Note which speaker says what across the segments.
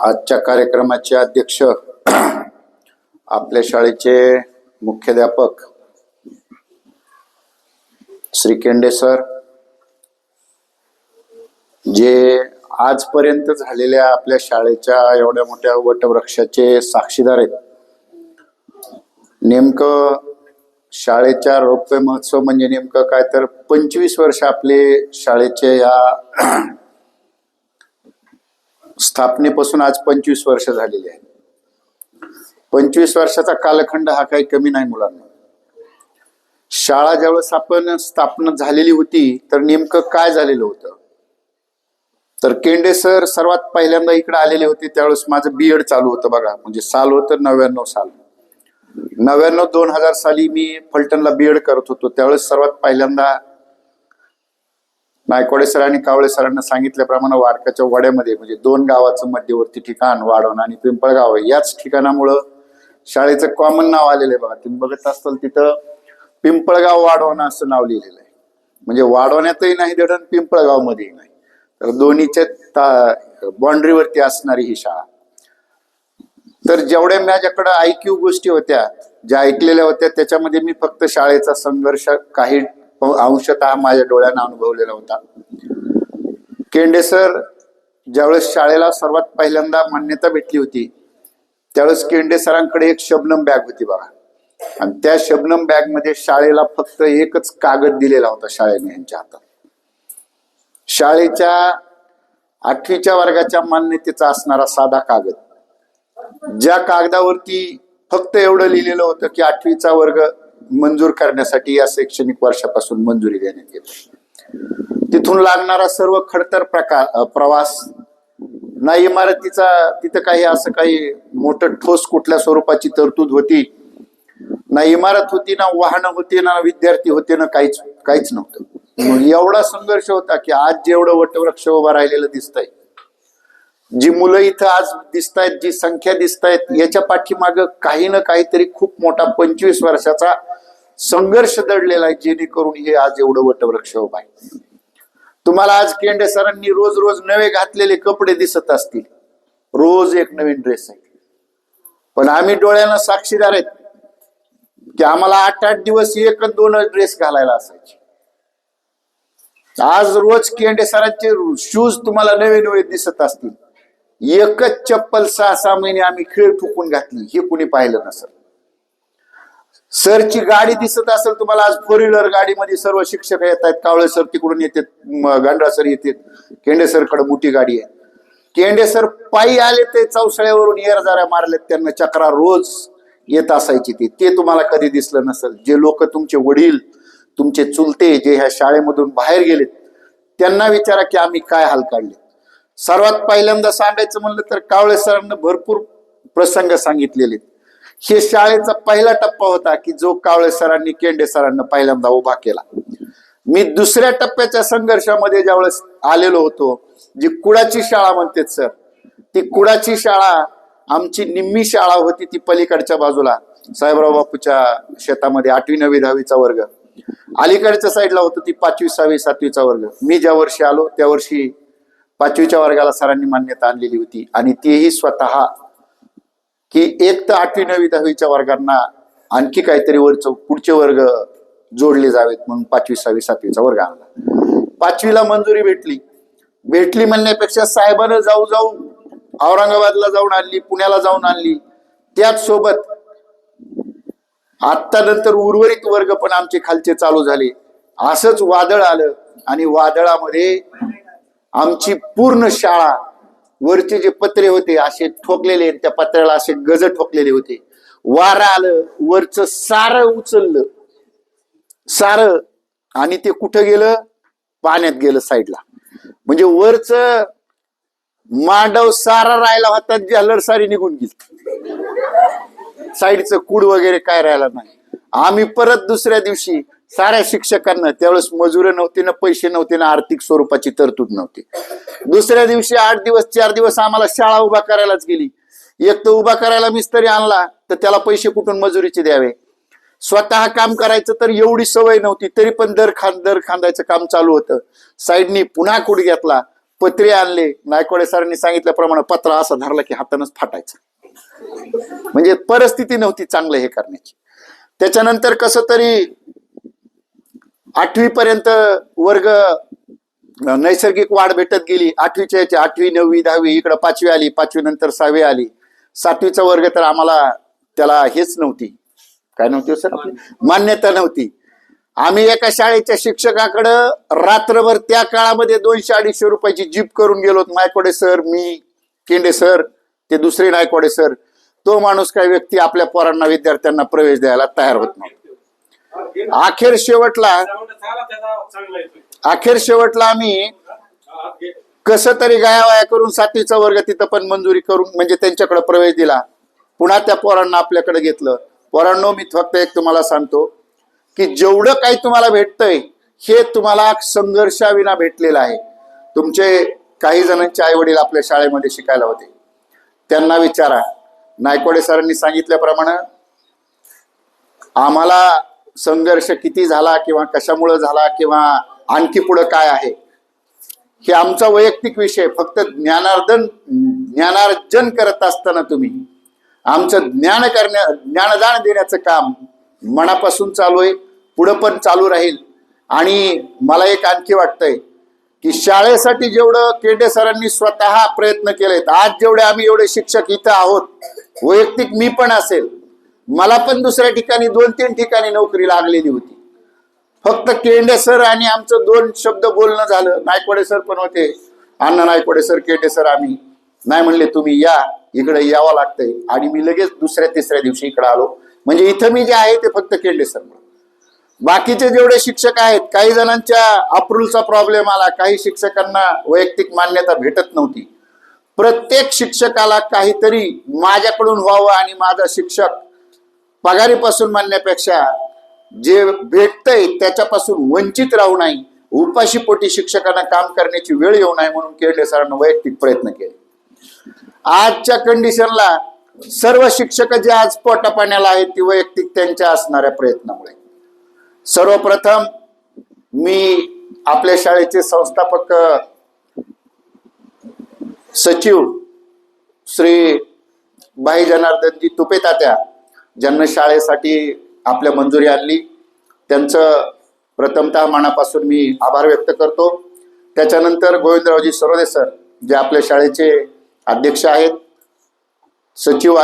Speaker 1: आजच्या कार्यक्रमाचे अध्यक्ष आपल्या शाळेचे मुख्याध्यापक श्री केंडे सर जे आजपर्यंत झालेल्या आपल्या शाळेच्या एवढ्या मोठ्या वटवृक्षाचे साक्षीदार आहेत. नेमकं शाळेच्या रौप्य महोत्सव म्हणजे नेमकं काय तर पंचवीस वर्ष आपले शाळेचे या स्थापनेपासून आज पंचवीस वर्ष झालेली आहेत पंचवीस वर्षाचा कालखंड हा काही कमी नाही मुलांना. शाळा ज्यावेळेस आपण स्थापना झालेली होती तर नेमकं काय झालेलं होतं? तर केंडे सर सर्वात पहिल्यांदा इकडे आलेले होते त्यावेळेस माझं बी एड चालू होतं बघा. म्हणजे साल होतं नव्याण्णव साल. नव्याण्णव दोन हजार साली मी फलटणला बी एड करत होतो. त्यावेळेस सर्वात पहिल्यांदा नायकवाडे सर आणि कावळे सरांना सांगितल्याप्रमाणे वाडकाच्या वड्यामध्ये म्हणजे दोन गावाचं मध्यवर्ती ठिकाण वाढवणं आणि पिंपळगाव आहे याच ठिकाणामुळं शाळेचं कॉमन नाव आलेलं आहे बघा. तुम्ही बघत असताल तिथं पिंपळगाव वाढवणं असं नाव लिहिलेलं आहे. म्हणजे वाढवण्यातही नाही धडण पिंपळगाव मध्येही नाही. तर दोन्हीच्या बाउंड्रीवरती असणारी ही शाळा. तर जेवढ्या माझ्याकडे आयक्यू गोष्टी होत्या ज्या ऐकलेल्या होत्या त्याच्यामध्ये मी फक्त शाळेचा संघर्ष काही अंशतः माझ्या डोळ्यांना अनुभवलेला होता. केंडे सर ज्यावेळेस शाळेला सर्वात पहिल्यांदा मान्यता भेटली होती त्यावेळेस केंडे सरांकडे एक शबनम बॅग होती बघा. आणि त्या शबनम बॅगमध्ये शाळेला फक्त एकच कागद दिलेला होता शाळेने यांच्या हातात. शाळेच्या आठवीच्या वर्गाच्या मान्यतेचा असणारा साधा कागद. ज्या कागदावरती फक्त एवढं लिहिलेलं होतं की आठवीचा वर्ग मंजूर करण्यासाठी या शैक्षणिक वर्षापासून मंजुरी देण्यात येते तिथून लागणारा सर्व खडतर प्रकार प्रवास ना इमारतीचा तिथं काही असं काही मोठं ठोस कुठल्या स्वरूपाची तरतूद होती ना इमारत होती ना वाहनं होती ना विद्यार्थी होते ना काहीच काहीच नव्हतं. एवढा संघर्ष होता की आज जेवढं वटवृक्ष उभं राहिलेलं दिसतंय जी मुलं इथं आज दिसतायत जी संख्या दिसतायत याच्या पाठीमाग काही ना काहीतरी खूप मोठा पंचवीस वर्षाचा संघर्ष दडलेला आहे जेणेकरून हे आज एवढं वटवृक्ष उभं आहे. तुम्हाला आज केंडे सरांनी रोज रोज नवे घातलेले कपडे दिसत असतील. रोज एक नवीन ड्रेस आहे. पण आम्ही डोळ्यांना साक्षीदार आहेत की आम्हाला आठ आठ दिवस एक दोन ड्रेस घालायला असायचे. आज रोज केंडे सरांचे शूज तुम्हाला नवे नवे दिसत असतील. एकच चप्पल सहा सहा महिने आम्ही खेळ ठुकून घातली. हे कुणी पाहिलं नसेल. सरची गाडी दिसत असेल तुम्हाला आज फोर व्हीलर गाडीमध्ये सर्व शिक्षक येत आहेत. कावळे सर तिकडून येतात गांडरा सर येतात. केंडे सरकडे मोठी गाडी आहे. केंडे सर पायी आले ते चौसळ्यावरून येरजाऱ्या मारलेत त्यांना चक्रा रोज येत असायची ती. ते तुम्हाला कधी दिसलं नसेल. जे लोक तुमचे वडील तुमचे चुलते जे ह्या शाळेमधून बाहेर गेलेत त्यांना विचारा की आम्ही काय हाल काढले. सर्वात पहिल्यांदा सांगायचं म्हणलं तर कावळे सरांना भरपूर प्रसंग सांगितलेले हे शाळेचा पहिला टप्पा होता की जो कावळे सरांनी केंडे सरांना पहिल्यांदा उभा केला. मी दुसऱ्या टप्प्याच्या संघर्षामध्ये ज्यावेळेस आलेलो होतो जी कुडाची शाळा म्हणते सर ती कुडाची शाळा आमची निम्मी शाळा होती ती पलीकडच्या बाजूला साहेबराव बापूच्या शेतामध्ये आठवी नववी दहावीचा वर्ग. अलीकडच्या साईडला होतो ती पाचवी सहावी सातवीचा वर्ग. मी ज्या वर्षी आलो त्या वर्षी पाचवीच्या वर्गाला सरांनी मान्यता आणलेली होती आणि तेही स्वतः की एक तर आठवी नववी दहावीच्या वर्गांना आणखी काहीतरी वरच पुढचे वर्ग जोडले जावेत म्हणून पाचवी सहावी सातवीचा वर्ग आणला. पाचवीला मंजुरी भेटली. भेटली म्हणण्यापेक्षा साहेबानं जाऊ जाऊ औरंगाबादला जाऊन आणली पुण्याला जाऊन आणली. त्याच सोबत आत्ता नंतर उर्वरित वर्ग पण आमचे खालचे चालू झाले. असंच वादळ आलं आणि वादळामध्ये आमची पूर्ण शाळा वरचे जे पत्रे होते असे ठोकलेले त्या पत्र्याला असे गज ठोकलेले होते. वारं आलं वरच सार उचललं. सार आणि ते कुठं गेलं? पाण्यात गेलं साईडला. म्हणजे वरच मांडव सारा राहिला होता जलर सारी निघून गेली. साईडचं कूड वगैरे काय राहिला नाही. आम्ही परत दुसऱ्या दिवशी साऱ्या शिक्षकांना त्यावेळेस मजुरे नव्हती ना पैसे नव्हते ना आर्थिक स्वरूपाची तरतूद नव्हती. दुसऱ्या दिवशी आठ दिवस चार दिवस आम्हाला शाळा उभा करायलाच गेली. एक तर उभा करायला मिस्त्री आणला तर त्याला पैसे कुठून मजुरीचे द्यावे? स्वतः काम करायचं तर एवढी सवय नव्हती तरी पण दर खांद दर खांदायचं काम चालू होतं. साईडनी पुन्हा कुठ घेतला पत्रे आणले. नायकवाडे सरांनी सांगितल्याप्रमाणे पत्रा असा धरला की हातानच फाटायचा. म्हणजे परिस्थिती नव्हती चांगलं हे करण्याची. त्याच्यानंतर कसं तरी आठवी पर्यंत वर्ग नैसर्गिक वाढ भेटत गेली. आठवीच्या याची आठवी नववी दहावी इकडं पाचवी आली पाचवी नंतर सहावी आली. सातवीचा वर्ग तर आम्हाला त्याला हेच नव्हती. काय नव्हती हो सर? मान्यता नव्हती. आम्ही एका शाळेच्या शिक्षकाकडं रात्रभर त्या काळामध्ये दोनशे अडीचशे रुपयाची जीप करून गेलो. नायकोडे सर मी केंडे सर ते दुसरे नायकोडे सर. तो माणूस काही व्यक्ती आपल्या पोरांना विद्यार्थ्यांना प्रवेश द्यायला तयार होत नाही अखेर शेवटला अखेर शेवटला आम्ही कस तरी गायावाया करून सातवीचा वर्ग तिथं पण मंजुरी करून म्हणजे त्यांच्याकडे प्रवेश दिला. पुन्हा त्या पोरांना आपल्याकडे घेतलं. पोरांनो मी फक्त एक तुम्हाला सांगतो की जेवढं काही तुम्हाला भेटतंय हे तुम्हाला संघर्षाविना भेटलेलं आहे. तुमचे काही जणांचे आई वडील आपल्या शाळेमध्ये शिकायला होते. त्यांना विचारा. नायकोडे सरांनी सांगितल्याप्रमाणे आम्हाला संघर्ष किती झाला किंवा कशामुळे झाला किंवा आणखी पुढं काय आहे? हे आमचा वैयक्तिक विषय फक्त ज्ञानार्जन ज्ञानार्जन करत असताना तुम्ही आमचं ज्ञान करण्या ज्ञानदान देण्याचं काम मनापासून चालू आहे पुढं पण चालू राहील. आणि मला एक आणखी वाटतंय की शाळेसाठी जेवढं केडे सरांनी स्वतः प्रयत्न केलेत आज जेवढे आम्ही एवढे शिक्षक इथं आहोत वैयक्तिक मी पण असेल मला पण दुसऱ्या ठिकाणी दोन तीन ठिकाणी नोकरी लागलेली होती. फक्त केंडे सर आणि आमचं दोन शब्द बोलणं झालं. नायकवाडे सर पण होते. अण्णा नायकवाडे सर केंडे सर आम्ही. नाही म्हणले तुम्ही या इकडे यावं लागतंय. आणि मी लगेच दुसऱ्या तिसऱ्या दिवशी इकडे आलो. म्हणजे इथं मी जे आहे ते फक्त केंडे सर बाकीचे जेवढे शिक्षक आहेत काही जणांच्या अप्रूलचा प्रॉब्लेम आला काही शिक्षकांना वैयक्तिक मान्यता भेटत नव्हती. प्रत्येक शिक्षकाला काहीतरी माझ्याकडून व्हावं आणि माझा शिक्षक पगारीपासून मानण्यापेक्षा जे भेटतंय त्याच्यापासून वंचित राहू नाही उपाशी पोटी शिक्षकांना काम करण्याची वेळ येऊ नये म्हणून केरळे सरांना वैयक्तिक प्रयत्न केले. आजच्या कंडिशनला सर्व शिक्षक जे आज पोटा पाण्याला आहेत ती वैयक्तिक त्यांच्या असणाऱ्या प्रयत्नामुळे. सर्वप्रथम मी आपल्या शाळेचे संस्थापक सचिव श्री भाई जनार्दनजी तुपे तात्या ज्यांना शाळेसाठी आपल्या मंजुरी आणली. त्यांचं प्रथमतः मनापासून मी आभार व्यक्त करतो. त्याच्यानंतर गोविंदरावजी सरोदे सर जे आपल्या शाळेचे अध्यक्ष आहेत सचिव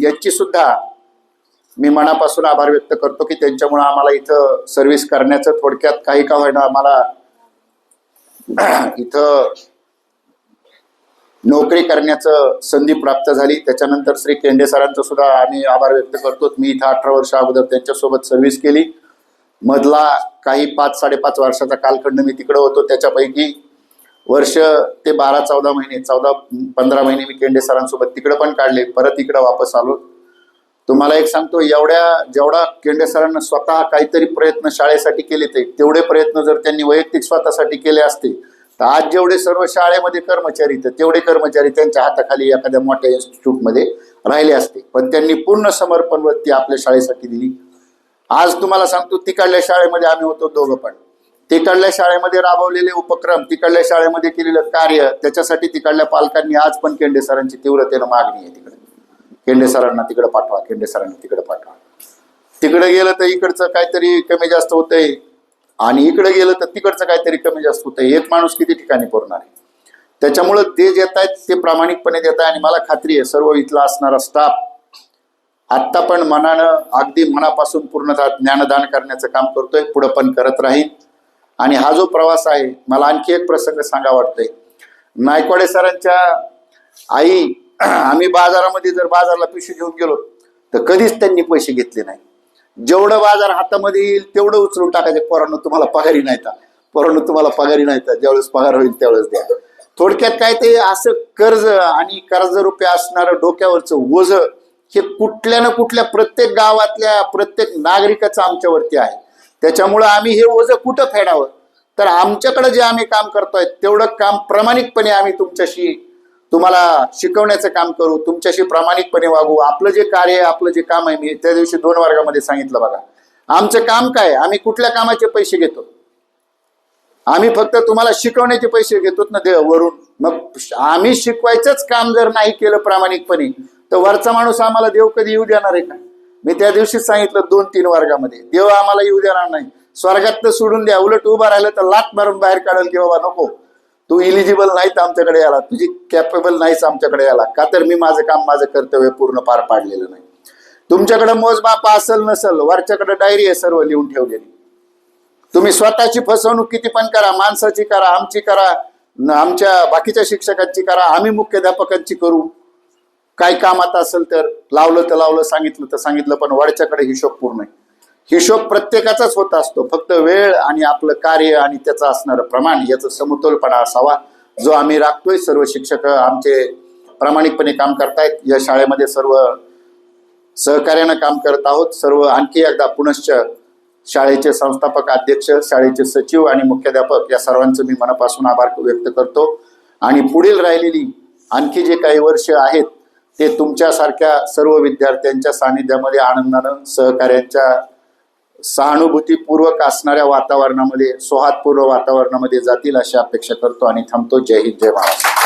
Speaker 1: यांची सुद्धा मी मनापासून आभार व्यक्त करतो की त्यांच्यामुळं आम्हाला इथं सर्व्हिस करण्याचं थोडक्यात काही का होईना आम्हाला इथं नोकरी करण्याचं संधी प्राप्त झाली. त्याच्यानंतर श्री केंडे सरांचं सुद्धा आम्ही आभार व्यक्त करतो. मी इथं अठरा वर्ष अगोदर त्यांच्यासोबत सर्व्हिस केली. मधला काही पाच साडेपाच वर्षाचा कालखंड मी तिकडे होतो. त्याच्यापैकी वर्ष ते बारा चौदा महिने चौदा पंधरा महिने मी केंडे सरांसोबत तिकडे पण काढले. परत इकडे वापस आलो. तुम्हाला एक सांगतो एवढ्या जेवढा केंडे सरांना स्वतः काहीतरी प्रयत्न शाळेसाठी केले ते तेवढे प्रयत्न जर त्यांनी वैयक्तिक स्वतःसाठी केले असते तर आज जेवढे सर्व शाळेमध्ये कर्मचारी तर तेवढे कर्मचारी त्यांच्या हाताखाली एखाद्या मोठ्या इन्स्टिट्यूटमध्ये राहिले असते. पण त्यांनी पूर्ण समर्पण वृत्ती आपल्या शाळेसाठी दिली. आज तुम्हाला सांगतो तिकडल्या शाळेमध्ये आम्ही होतो दोघं पण. तिकडल्या शाळेमध्ये राबवलेले उपक्रम तिकडल्या शाळेमध्ये केलेलं कार्य त्याच्यासाठी तिकडल्या पालकांनी आज पण केंडे सरांची तीव्रतेनं मागणी आहे तिकडे. केंडे सरांना तिकडे पाठवा केंडे सरांना तिकडे पाठवा. तिकडे गेलं तर इकडचं काहीतरी कमी जास्त होतंय. आणि इकडे गेलं तर तिकडचं काहीतरी कमी जास्त होतं. एक माणूस किती ठिकाणी पुरणार आहे? त्याच्यामुळं ते देत आहेत ते प्रामाणिकपणे देत आहे. आणि मला खात्री आहे सर्व इथला असणारा स्टाफ आत्ता पण मनानं अगदी मनापासून पूर्णतः ज्ञानदान करण्याचं काम करतोय पुढं पण करत राहील. आणि हा जो प्रवास आहे मला आणखी एक प्रसंग सांगा वाटतोय. नायकवाडे सरांच्या आई आम्ही बाजारामध्ये जर बाजारला पिशवी घेऊन गेलो तर कधीच त्यांनी पैसे घेतले नाही जेवढं बाजार हातामध्ये येईल तेवढं उचलून टाकायचं. पोरांनो तुम्हाला पगारी नाही तर. पोरांनो तुम्हाला पगारी नाही तर. ज्यावेळेस पगार होईल त्यावेळेस द्या. थोडक्यात काय ते असं कर्ज आणि कर्ज रुपये असणारं डोक्यावरचं ओझ हे कुठल्या ना कुठल्या प्रत्येक गावातल्या प्रत्येक नागरिकाचं आमच्यावरती आहे. त्याच्यामुळं आम्ही हे ओझ कुठं फेडावं? तर आमच्याकडे जे आम्ही काम करतोय तेवढं काम प्रामाणिकपणे आम्ही तुमच्याशी तुम्हाला शिकवण्याचं काम करू तुमच्याशी प्रामाणिकपणे वागू आपलं जे कार्य आहे आपलं जे काम आहे मी त्या दिवशी दोन वर्गामध्ये सांगितलं बघा. आमचं काम काय आहे? आम्ही कुठल्या कामाचे पैसे घेतो? आम्ही फक्त तुम्हाला शिकवण्याचे पैसे घेतो ना देव वरून. मग आम्ही शिकवायचंच काम जर नाही केलं प्रामाणिकपणे तर वरचा माणूस आम्हाला देव कधी येऊ देणार आहे का? मी त्या दिवशीच सांगितलं दोन तीन वर्गामध्ये देव आम्हाला येऊ देणार नाही. स्वर्गात तर सोडून द्या उलट उभा राहिलं तर लात मारून बाहेर काढेल की बाबा नको. तू इलिजिबल नाहीत आमच्याकडे आला तुझी कॅपेबल नाहीच आमच्याकडे आला का तर मी माझं काम माझं कर्तव्य पूर्ण पार पाडलेलं नाही. तुमच्याकडे मोजमाप असेल नसल वरच्याकडे डायरी आहे सर्व लिहून ठेवलेली. तुम्ही स्वतःची फसवणूक किती पण करा माणसाची करा आमची करा न आमच्या बाकीच्या शिक्षकांची करा आम्ही मुख्याध्यापकांची करू. काय कामात असेल तर लावलं तर लावलं सांगितलं तर सांगितलं पण वरच्याकडे हिशोब पूर्ण आहे. हिशोब प्रत्येकाचाच होत असतो. फक्त वेळ आणि आपलं कार्य आणि त्याचं असणारं प्रमाण याचं समतोलपणा असावा. जो आम्ही राखतोय सर्व शिक्षक आमचे प्रामाणिकपणे काम करतायत. या शाळेमध्ये सर्व सहकार्यानं काम करत आहोत. सर्व आणखी एकदा पुनश्च शाळेचे संस्थापक अध्यक्ष शाळेचे सचिव आणि मुख्याध्यापक या सर्वांचं मी मनापासून आभार व्यक्त करतो. आणि पुढील राहिलेली आणखी जे काही वर्ष आहेत ते तुमच्यासारख्या सर्व विद्यार्थ्यांच्या सानिध्यामध्ये आनंदानं सहकार्यांच्या सहानुभूतीपूर्वक असणाऱ्या वातावरणामध्ये सौहार्दपूर्व वातावरणामध्ये जातील अशी अपेक्षा करतो आणि थांबतो. जय हिंद जय महाराष्ट्र.